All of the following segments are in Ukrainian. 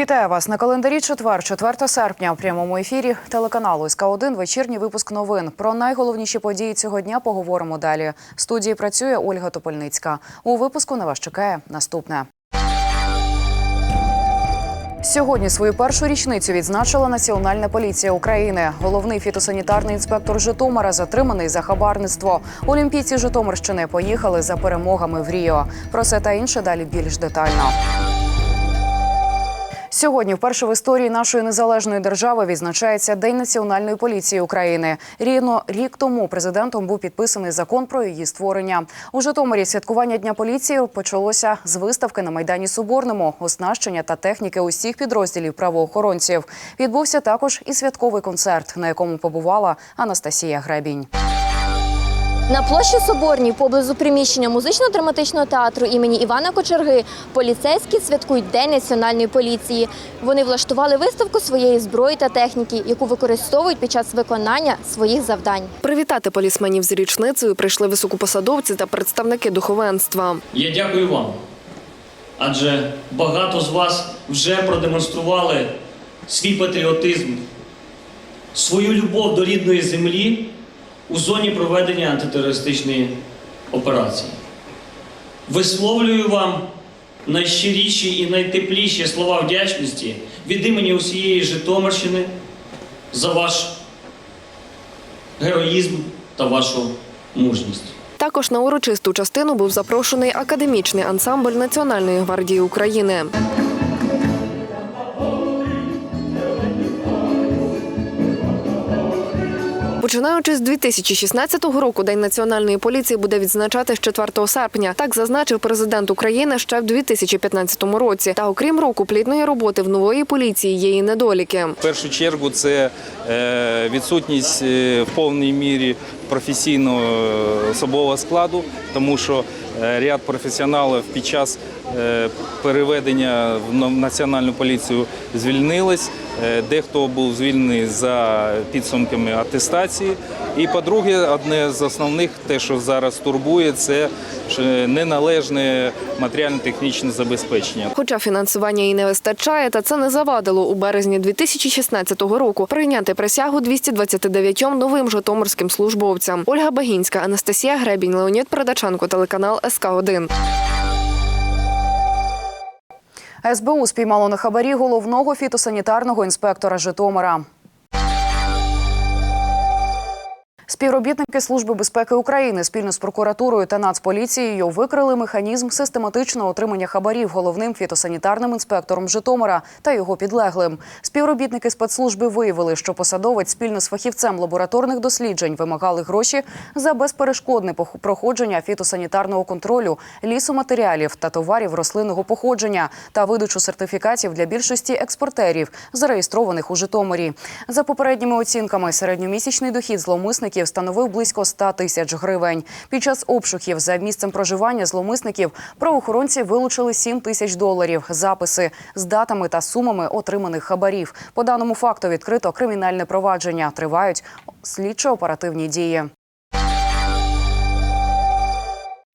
Вітаю вас на календарі. Четвер, 4 серпня. У прямому ефірі телеканалу СК 1 вечірній випуск новин. Про найголовніші події цього дня поговоримо далі. В студії працює Ольга Топольницька. У випуску на вас чекає наступне. Сьогодні свою першу річницю відзначила Національна поліція України. Головний фітосанітарний інспектор Житомира затриманий за хабарництво. Олімпійці Житомирщини поїхали за перемогами в Ріо. Про це та інше далі більш детально. Сьогодні, вперше в історії нашої незалежної держави, відзначається День національної поліції України. Рівно рік тому президентом був підписаний закон про її створення. У Житомирі святкування Дня поліції почалося з виставки на майдані Соборному, оснащення та техніки усіх підрозділів правоохоронців. Відбувся також і святковий концерт, на якому побувала Анастасія Гребінь. На площі Соборній, поблизу приміщення музично-драматичного театру імені Івана Кочерги, поліцейські святкують День національної поліції. Вони влаштували виставку своєї зброї та техніки, яку використовують під час виконання своїх завдань. Привітати полісменів з річницею прийшли високопосадовці та представники духовенства. Я дякую вам, адже багато з вас вже продемонстрували свій патріотизм, свою любов до рідної землі у зоні проведення антитерористичної операції. Висловлюю вам найщиріші і найтепліші слова вдячності від імені усієї Житомирщини за ваш героїзм та вашу мужність. Також на урочисту частину був запрошений академічний ансамбль Національної гвардії України. Починаючи з 2016 року, День національної поліції буде відзначати з 4 серпня. Так зазначив президент України ще в 2015 році. Та окрім року плідної роботи в нової поліції є і недоліки. В першу чергу це е, відсутність е, в повній мірі професійного е, особового складу, тому що ряд професіоналів під час переведення в на- національну поліцію звільнились. Е, Дехто був звільнений за підсумками атестації. І по-друге, одне з основних, те, що зараз турбує, це е, неналежне матеріально-технічне забезпечення. Хоча фінансування і не вистачає, та це не завадило у березні 2016 року прийняти присягу 229 новим житомирським службовцям. Ольга Багінська, Анастасія Гребінь, Леонід Продаченко, телеканал СК 1 СБУ спіймало на хабарі головного фітосанітарного інспектора Житомира. Співробітники Служби безпеки України спільно з прокуратурою та Нацполіцією викрили механізм систематичного отримання хабарів головним фітосанітарним інспектором Житомира та його підлеглим. Співробітники спецслужби виявили, що посадовець спільно з фахівцем лабораторних досліджень вимагали гроші за безперешкодне проходження фітосанітарного контролю, лісоматеріалів та товарів рослинного походження та видачу сертифікатів для більшості експортерів, зареєстрованих у Житомирі. За попередніми оцінками, середньомісячний дохід зловмисників становив близько 100 тисяч гривень. Під час обшуків за місцем проживання зловмисників правоохоронці вилучили 7 тисяч доларів, записи з датами та сумами отриманих хабарів. По даному факту відкрито кримінальне провадження. Тривають слідчо-оперативні дії.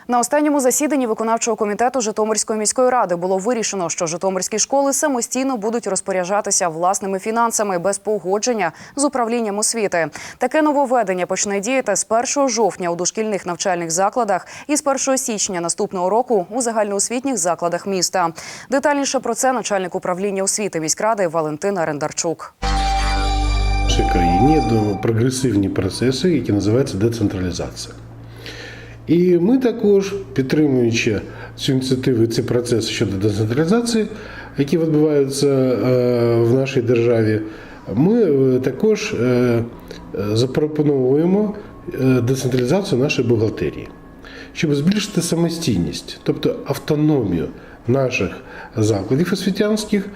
На останньому засіданні виконавчого комітету Житомирської міської ради було вирішено, що житомирські школи самостійно будуть розпоряджатися власними фінансами без погодження з управлінням освіти. Таке нововведення почне діяти з 1 жовтня у дошкільних навчальних закладах і з 1 січня наступного року у загальноосвітніх закладах міста. Детальніше про це начальник управління освіти міськради Валентина Рендарчук. В країні прогресивні процеси, які називаються децентралізація. І ми також, підтримуючи цю ініціативу і ці процеси щодо децентралізації, які відбуваються е, в нашій державі, ми е, також е, запропонуємо децентралізацію нашої бухгалтерії, щоб збільшити самостійність, тобто автономію наших закладів освітянських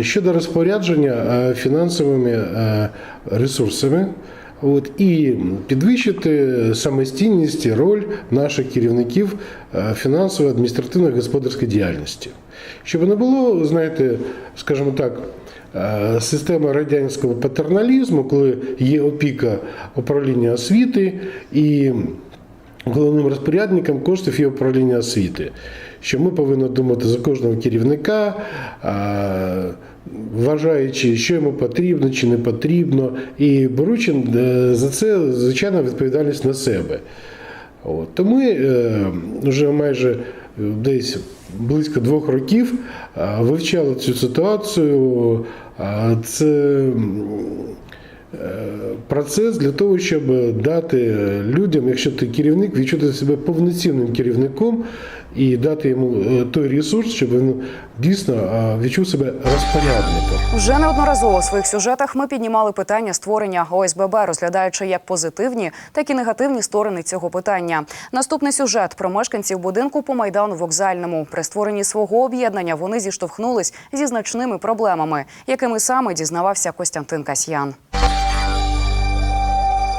щодо розпорядження фінансовими ресурсами. От, і підвищити самостійність і роль наших керівників е, фінансово-адміністративної господарської діяльності. Щоб не було, знаєте, скажімо так, е, система радянського патерналізму, коли є опіка управління освіти і головним розпорядником коштів є управління освіти. що ми повинні думати за кожного керівника, вважаючи, що йому потрібно чи не потрібно, і беручи е, за це звичайно відповідальність на себе. От. То ми е, вже майже е, десь близько двох років е, вивчали цю ситуацію. Це процес для того, щоб дати людям, якщо ти керівник, відчути себе повноцінним керівником і дати йому е, той ресурс, щоб він дійсно е, відчув себе розпорядником. Вже неодноразово у своїх сюжетах ми піднімали питання створення ОСББ, розглядаючи як позитивні, так і негативні сторони цього питання. Наступний сюжет про мешканців будинку по майдану вокзальному. При створенні свого об'єднання вони зіштовхнулись зі значними проблемами, якими саме дізнавався Костянтин Касьян.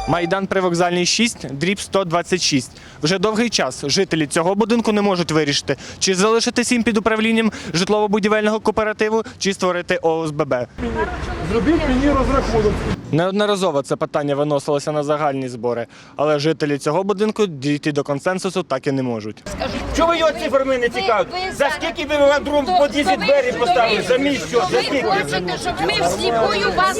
Майдан Привокзальний 6, дріб 126. Вже довгий час жителі цього будинку не можуть вирішити, чи залишитись їм під управлінням житлово-будівельного кооперативу, чи створити ОСББ. Зробіть мені розрахунок. Неодноразово це питання виносилося на загальні збори, але жителі цього будинку дійти до консенсусу так і не можуть. Чого ви його цифрами не цікавить? За скільки ви вам другому під'їзді двері поставили? За місяць, за скільки? Хочете, щоб ми вас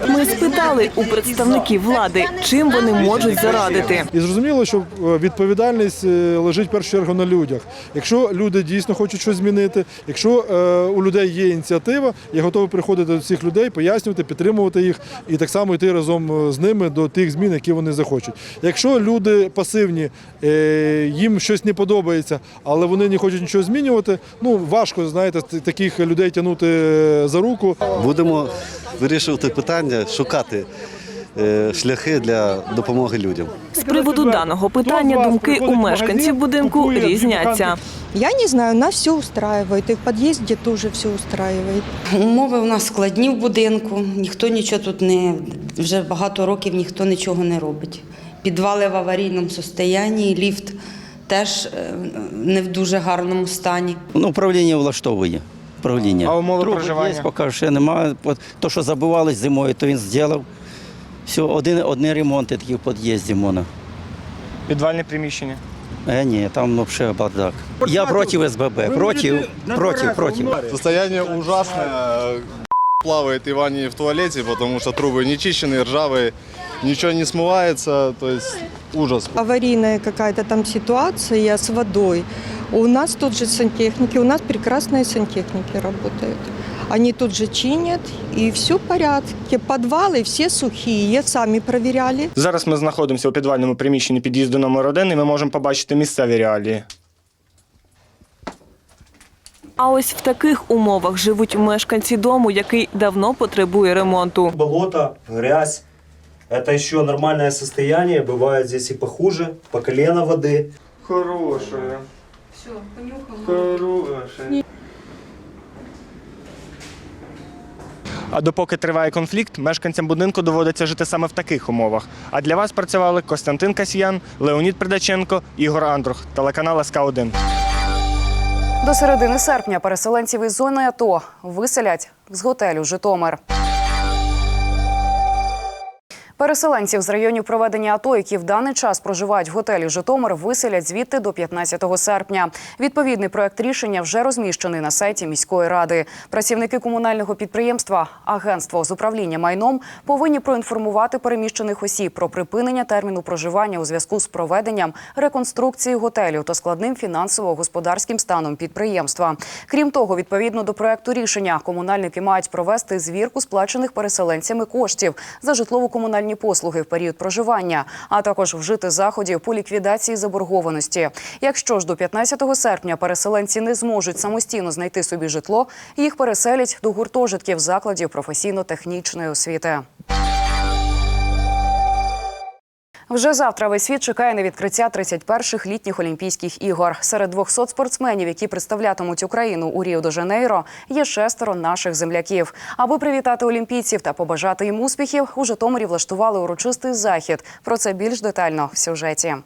тут Ми спитали у представників влади, чим вони можуть зарадити. І зрозуміло, що е, відповідальність е, лежить в першу чергу на людях. Якщо люди дійсно хочуть щось змінити, якщо е, у людей є ініціатива, я готовий приходити до цих людей, пояснювати, підтримувати їх і так само йти разом з ними до тих змін, які вони захочуть. Якщо люди пасивні, їм щось не подобається, але вони не хочуть нічого змінювати, ну важко знаєте таких людей тягнути за руку. Будемо вирішувати питання, шукати шляхи для допомоги людям. З приводу даного питання думки у мешканців будинку різняться. Я не знаю, нас все устраивает. И в подъезде тоже все устраивает. Умови у нас складні в будинку. Ніхто нічого тут не вже багато років ніхто нічого не робить. Підвали в аварійному стані, ліфт теж е, не в дуже гарному стані. Ну, управління влаштовує. Управління. А умови Труби проживання? Є, поки ще немає. То, що забивались зимою, то він зробив. Все, один, одні ремонти такі в під'їзді можна. Підвальне приміщення. Е, ні, там взагалі бардак. Я проти СББ, проти, проти, проти. Состояние ужасное. Плавает Иване в туалете, потому что трубы не чищены, ржавые, ничего не смывается, то есть ужас. Аварийная какая-то там ситуация с водой. У нас тут же сантехники, у нас прекрасные сантехники работают. Они тут же чинят, и все в порядке. Подвалы все сухие, сами проверяли. Зараз ми знаходимося у підвальному приміщенні під'їзду номер 1 і ми можемо побачити місцеві реалії. А ось в таких умовах живуть мешканці дому, який давно потребує ремонту. Болото, грязь. Это еще нормальное состояние. Бывает здесь и похуже, по колено воды. Хорошее. Все, понюхал. Хорошее. А допоки триває конфлікт, мешканцям будинку доводиться жити саме в таких умовах. А для вас працювали Костянтин Касьян, Леонід Придаченко, Ігор Андрух, телеканал СК 1 До середини серпня переселенців із зони АТО виселять з готелю Житомир. Переселенців з районів проведення АТО, які в даний час проживають в готелі Житомир, виселять звідти до 15 серпня. Відповідний проект рішення вже розміщений на сайті міської ради. Працівники комунального підприємства Агентство з управління майном повинні проінформувати переміщених осіб про припинення терміну проживання у зв'язку з проведенням реконструкції готелю та складним фінансово-господарським станом підприємства. Крім того, відповідно до проекту рішення, комунальники мають провести звірку сплачених переселенцями коштів за житлово-комунальні послуги в період проживання, а також вжити заходів по ліквідації заборгованості. Якщо ж до 15 серпня переселенці не зможуть самостійно знайти собі житло, їх переселять до гуртожитків закладів професійно-технічної освіти. Вже завтра весь світ чекає на відкриття 31-х літніх Олімпійських ігор. Серед 200 спортсменів, які представлятимуть Україну у Ріо-де-Жанейро, є шестеро наших земляків. Аби привітати олімпійців та побажати їм успіхів, у Житомирі влаштували урочистий захід. Про це більш детально в сюжеті.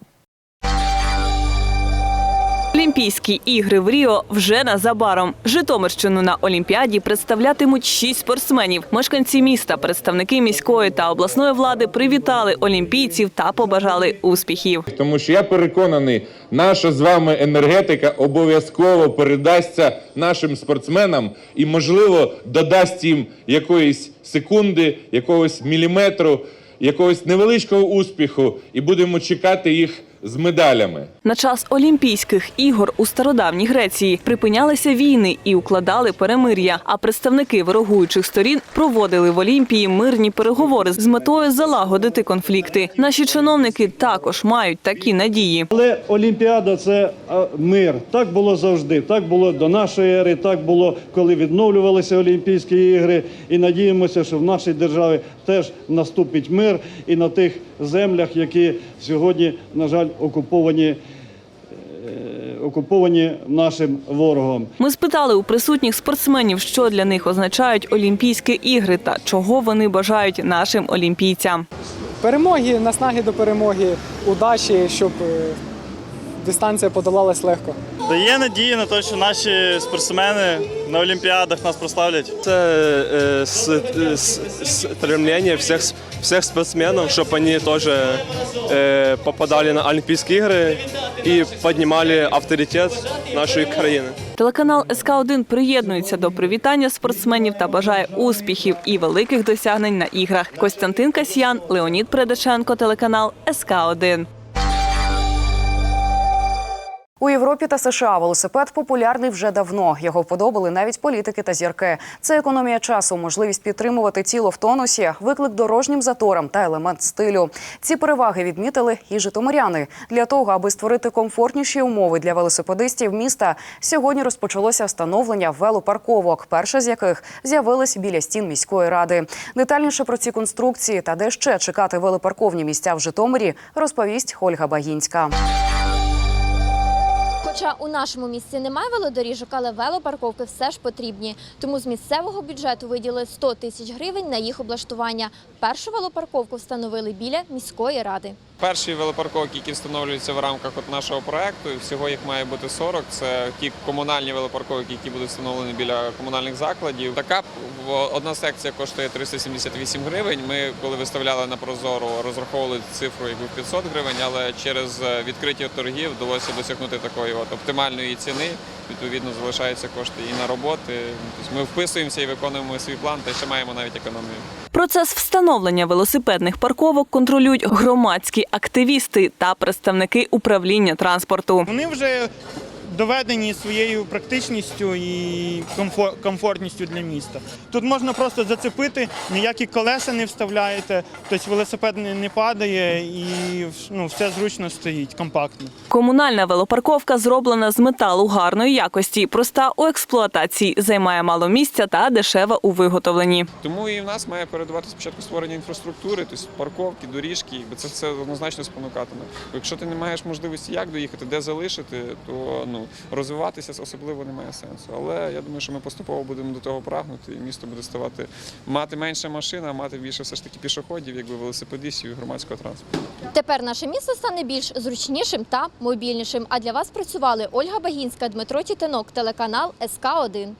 Олімпійські ігри в Ріо вже незабаром. Житомирщину на Олімпіаді представлятимуть шість спортсменів. Мешканці міста, представники міської та обласної влади привітали олімпійців та побажали успіхів. Тому що я переконаний, наша з вами енергетика обов'язково передасться нашим спортсменам і, можливо, додасть їм якоїсь секунди, якогось міліметру, якогось невеличкого успіху, і будемо чекати їх з медалями. На час Олімпійських ігор у стародавній Греції припинялися війни і укладали перемир'я. А представники ворогуючих сторін проводили в Олімпії мирні переговори з метою залагодити конфлікти. Наші чиновники також мають такі надії. Але Олімпіада це мир. Так було завжди. Так було до нашої ери, так було, коли відновлювалися Олімпійські ігри. І надіємося, що в нашій державі теж наступить мир і на тих землях, які сьогодні, на жаль, окуповані, е, окуповані нашим ворогом. Ми спитали у присутніх спортсменів, що для них означають Олімпійські ігри та чого вони бажають нашим олімпійцям. Перемоги, наснаги до перемоги, удачі, щоб е, дистанція подолалась легко. Дає надії на те, що наші спортсмени на Олімпіадах нас прославлять. Це е, стремлення всіх, всіх спортсменів, щоб вони теж е, попадали на Олімпійські ігри і піднімали авторитет нашої країни. Телеканал СК 1 приєднується до привітання спортсменів та бажає успіхів і великих досягнень на іграх. Костянтин Касьян, Леонід Предаченко, телеканал СК 1 У Європі та США велосипед популярний вже давно. Його вподобали навіть політики та зірки. Це економія часу, можливість підтримувати тіло в тонусі, виклик дорожнім заторам та елемент стилю. Ці переваги відмітили і житомиряни. Для того, аби створити комфортніші умови для велосипедистів міста, сьогодні розпочалося встановлення велопарковок, перша з яких з'явилась біля стін міської ради. Детальніше про ці конструкції та де ще чекати велопарковні місця в Житомирі, розповість Ольга Багінська. Хоча у нашому місці немає велодоріжок, але велопарковки все ж потрібні. Тому з місцевого бюджету виділили 100 тисяч гривень на їх облаштування. Першу велопарковку встановили біля міської ради. Перші велопарковки, які встановлюються в рамках от нашого проекту, всього їх має бути 40. Це ті комунальні велопарковки, які будуть встановлені біля комунальних закладів. Така одна секція коштує 378 гривень. Ми, коли виставляли на прозоро, розраховували цифру в 500 гривень, але через е, відкриті торгів вдалося досягнути такої от оптимальної ціни. Відповідно, залишаються кошти і на роботи. Тобто ми вписуємося і виконуємо свій план, та ще маємо навіть економію. Процес встановлення велосипедних парковок контролюють громадські активісти та представники управління транспорту. Вони вже доведені своєю практичністю і комфор- комфортністю для міста. Тут можна просто зацепити, ніякі колеса не вставляєте, тобто велосипед не, не падає і ну, все зручно стоїть, компактно. Комунальна велопарковка зроблена з металу гарної якості, проста у експлуатації, займає мало місця та дешева у виготовленні. Тому і в нас має передувати спочатку створення інфраструктури, тобто парковки, доріжки, якби це все однозначно спонукатиме. Якщо ти не маєш можливості як доїхати, де залишити, то ну розвиватися особливо немає сенсу. Але я думаю, що ми поступово будемо до того прагнути, і місто буде ставати мати менше машин, а мати більше все ж таки пішоходів, якби велосипедистів і громадського транспорту. Тепер наше місто стане більш зручнішим та мобільнішим. А для вас працювали Ольга Багінська, Дмитро Тітинок, телеканал СК 1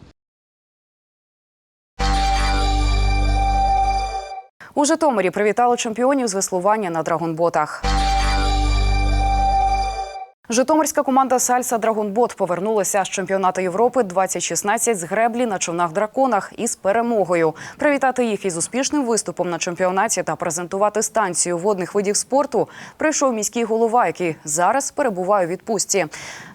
У Житомирі привітали чемпіонів з веслування на драгонботах. Житомирська команда Сальса Драгонбот повернулася з чемпіонату Європи 2016 з греблі на човнах драконах із перемогою. Привітати їх із успішним виступом на чемпіонаті та презентувати станцію водних видів спорту прийшов міський голова, який зараз перебуває у відпустці.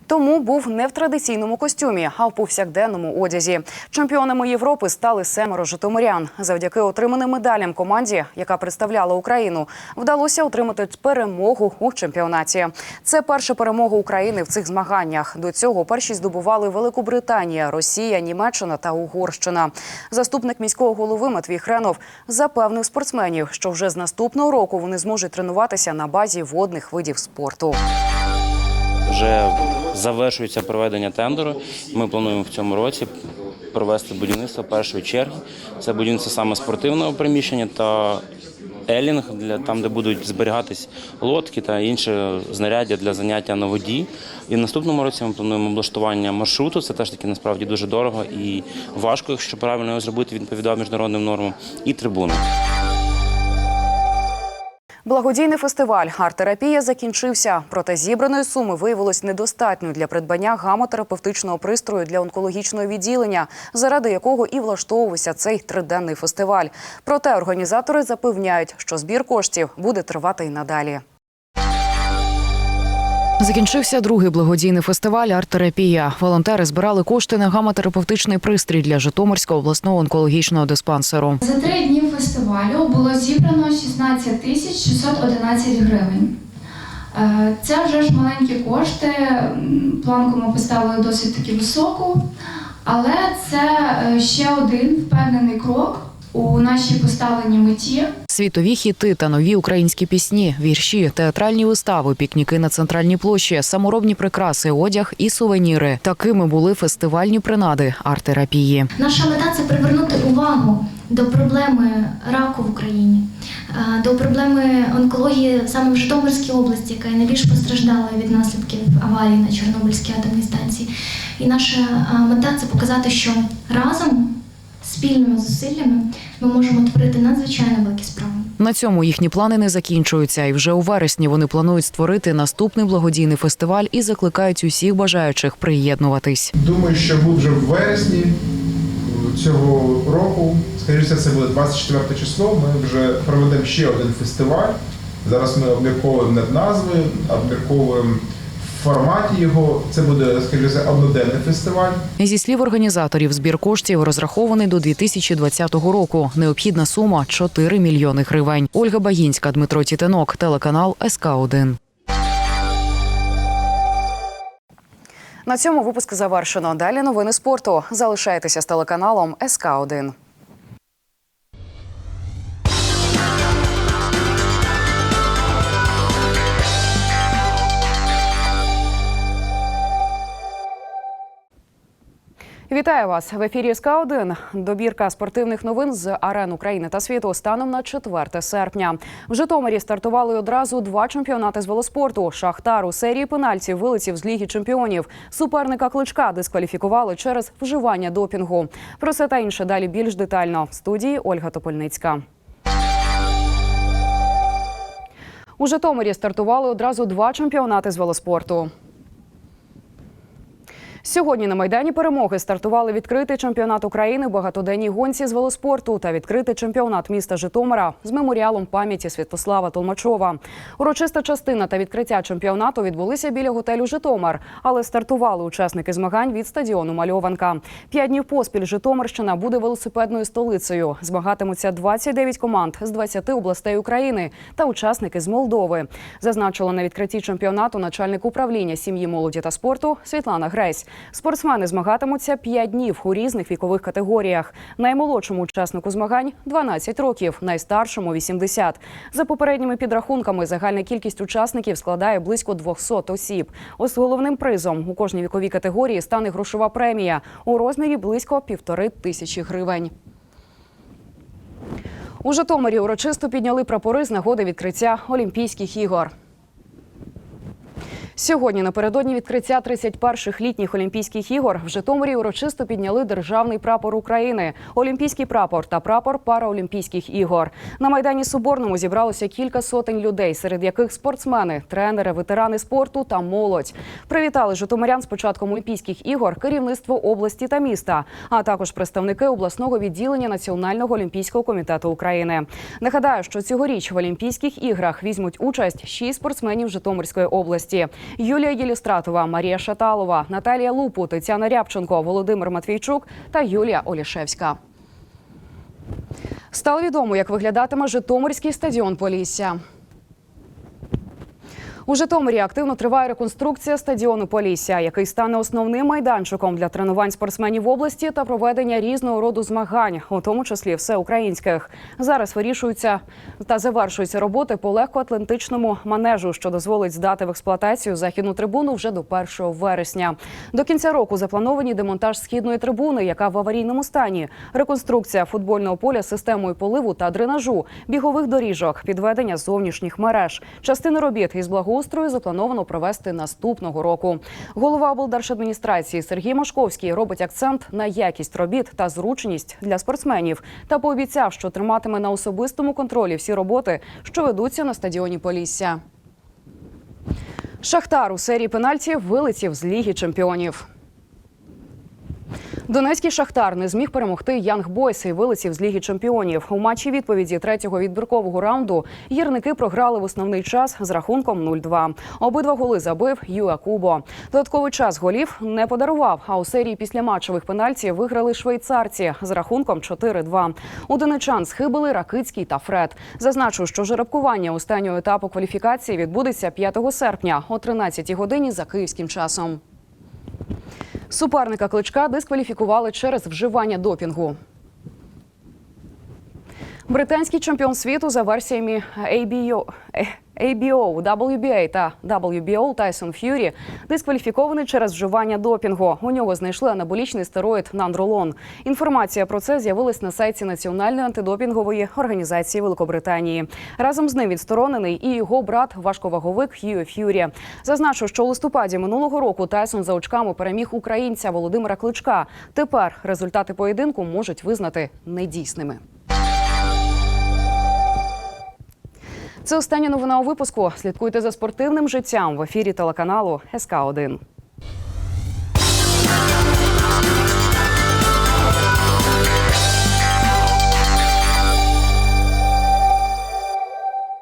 Тому був не в традиційному костюмі, а в повсякденному одязі. Чемпіонами Європи стали семеро житомирян. Завдяки отриманим медалям команді, яка представляла Україну, вдалося отримати перемогу у чемпіонаті. Це перша перемога України в цих змаганнях. До цього перші здобували Великобританія, Росія, Німеччина та Угорщина. Заступник міського голови Матвій Хренов запевнив спортсменів, що вже з наступного року вони зможуть тренуватися на базі водних видів спорту. Вже завершується проведення тендеру. Ми плануємо в цьому році провести будівництво першої черги. Це будівництво саме спортивного приміщення та елінг для там, де будуть зберігатись лодки та інше знаряддя для заняття на воді. І в наступному році ми плануємо облаштування маршруту. Це теж таки насправді дуже дорого і важко, якщо правильно його зробити, відповідав міжнародним нормам. І трибуни. Благодійний фестиваль арт-терапія закінчився, проте зібраної суми виявилось недостатньо для придбання гамотерапевтичного пристрою для онкологічного відділення, заради якого і влаштовувався цей триденний фестиваль. Проте організатори запевняють, що збір коштів буде тривати й надалі. Закінчився другий благодійний фестиваль «Арт-терапія». Волонтери збирали кошти на гамотерапевтичний пристрій для Житомирського обласного онкологічного диспансеру. За три дні фестивалю було зібрано 16 тисяч 611 гривень. Е, Це вже ж маленькі кошти. Планку ми поставили досить таки високу, але це е, ще один впевнений крок у нашій поставленій меті. Світові хіти та нові українські пісні, вірші, театральні вистави, пікніки на центральній площі, саморобні прикраси, одяг і сувеніри. Такими були фестивальні принади арт-терапії. Наша мета це привернути увагу до проблеми раку в Україні, е, до проблеми онкології саме в Житомирській області, яка найбільш постраждала від наслідків аварії на Чорнобильській атомній станції. І наша е, мета це показати, що разом, спільними зусиллями, ми можемо творити надзвичайно великі справи. На цьому їхні плани не закінчуються, і вже у вересні вони планують створити наступний благодійний фестиваль і закликають усіх бажаючих приєднуватись. Думаю, що ми вже в вересні цього року, скоріше це буде 24 число. Ми вже проведемо ще один фестиваль. Зараз ми обмірковуємо над назвою, обмірковуємо форматі його. Це буде, скоріше, одноденний фестиваль. Зі слів організаторів, збір коштів розрахований до 2020 року. Необхідна сума 4 мільйони гривень. Ольга Багінська, Дмитро Тітинок, телеканал СК 1 На цьому випуск завершено. Далі новини спорту. Залишайтеся з телеканалом СК 1 Вітаю вас в ефірі СК 1 Добірка спортивних новин з арен України та світу станом на 4 серпня. В Житомирі стартували одразу два чемпіонати з велоспорту. Шахтар у серії пенальтів вилетів з ліги чемпіонів. Суперника кличка дискваліфікували через вживання допінгу. Про це та інше далі більш детально. В студії Ольга Топольницька. У Житомирі стартували одразу два чемпіонати з велоспорту. Сьогодні на майдані перемоги стартували відкритий чемпіонат України багатоденній гонці з велоспорту та відкритий чемпіонат міста Житомира з меморіалом пам'яті Святослава Толмачова. Урочиста частина та відкриття чемпіонату відбулися біля готелю Житомир, але стартували учасники змагань від стадіону Мальованка. П'ять днів поспіль Житомирщина буде велосипедною столицею. Змагатимуться 29 команд з 20 областей України та учасники з Молдови. Зазначила на відкритті чемпіонату начальник управління сім'ї, молоді та спорту Світлана Гресь. Спортсмени змагатимуться 5 днів у різних вікових категоріях. Наймолодшому учаснику змагань 12 років, найстаршому 80. За попередніми підрахунками, загальна кількість учасників складає близько 200 осіб. Ось головним призом у кожній віковій категорії стане грошова премія у розмірі близько півтори тисячі гривень. У Житомирі урочисто підняли прапори з нагоди відкриття Олімпійських ігор. Сьогодні напередодні відкриття 31-х літніх Олімпійських ігор в Житомирі урочисто підняли державний прапор України, олімпійський прапор та прапор Параолімпійських ігор. На майдані Соборному зібралося кілька сотень людей, серед яких спортсмени, тренери, ветерани спорту та молодь. Привітали житомирян з початком Олімпійських ігор керівництво області та міста, а також представники обласного відділення Національного олімпійського комітету України. Нагадаю, що цьогоріч в Олімпійських іграх візьмуть участь шість спортсменів Житомирської області. Юлія Єлістратова, Марія Шаталова, Наталія Лупу, Тетяна Рябченко, Володимир Матвійчук та Юлія Олішевська. Стало відомо, як виглядатиме Житомирський стадіон Полісся. У Житомирі активно триває реконструкція стадіону Полісся, який стане основним майданчиком для тренувань спортсменів області та проведення різного роду змагань, у тому числі всеукраїнських. Зараз вирішуються та завершуються роботи по легкоатлантичному манежу, що дозволить здати в експлуатацію західну трибуну вже до 1 вересня. До кінця року заплановані демонтаж східної трибуни, яка в аварійному стані, реконструкція футбольного поля з системою поливу та дренажу, бігових доріжок, підведення зовнішніх мереж. Частину робіт із благоустрою заплановано провести наступного року. Голова облдержадміністрації Сергій Машковський робить акцент на якість робіт та зручність для спортсменів та пообіцяв, що триматиме на особистому контролі всі роботи, що ведуться на стадіоні Полісся. Шахтар у серії пенальтів вилетів з Ліги чемпіонів. Донецький шахтар не зміг перемогти Янг Бойс і вилетів з Ліги чемпіонів. У матчі відповіді третього відбіркового раунду гірники програли в основний час з рахунком 0-2. Обидва голи забив Юа Кубо. Додатковий час голів не подарував. А у серії післяматчевих пенальтів виграли швейцарці з рахунком 4-2. У донечан схибили Ракицький та Фред. Зазначу, що жеребкування останнього етапу кваліфікації відбудеться 5 серпня о 13 годині за київським часом. Суперника кличка дискваліфікували через вживання допінгу. Британський чемпіон світу за версіями ABO, ABO, WBA та WBO Тайсон Ф'юрі дискваліфікований через вживання допінгу. У нього знайшли анаболічний стероїд нандролон. Інформація про це з'явилась на сайті Національної антидопінгової організації Великобританії. Разом з ним відсторонений і його брат, важковаговик Хью Ф'юрі. Зазначу, що у листопаді минулого року Тайсон за очками переміг українця Володимира Кличка. Тепер результати поєдинку можуть визнати недійсними. Це остання новина у випуску. Слідкуйте за спортивним життям в ефірі телеканалу СК 1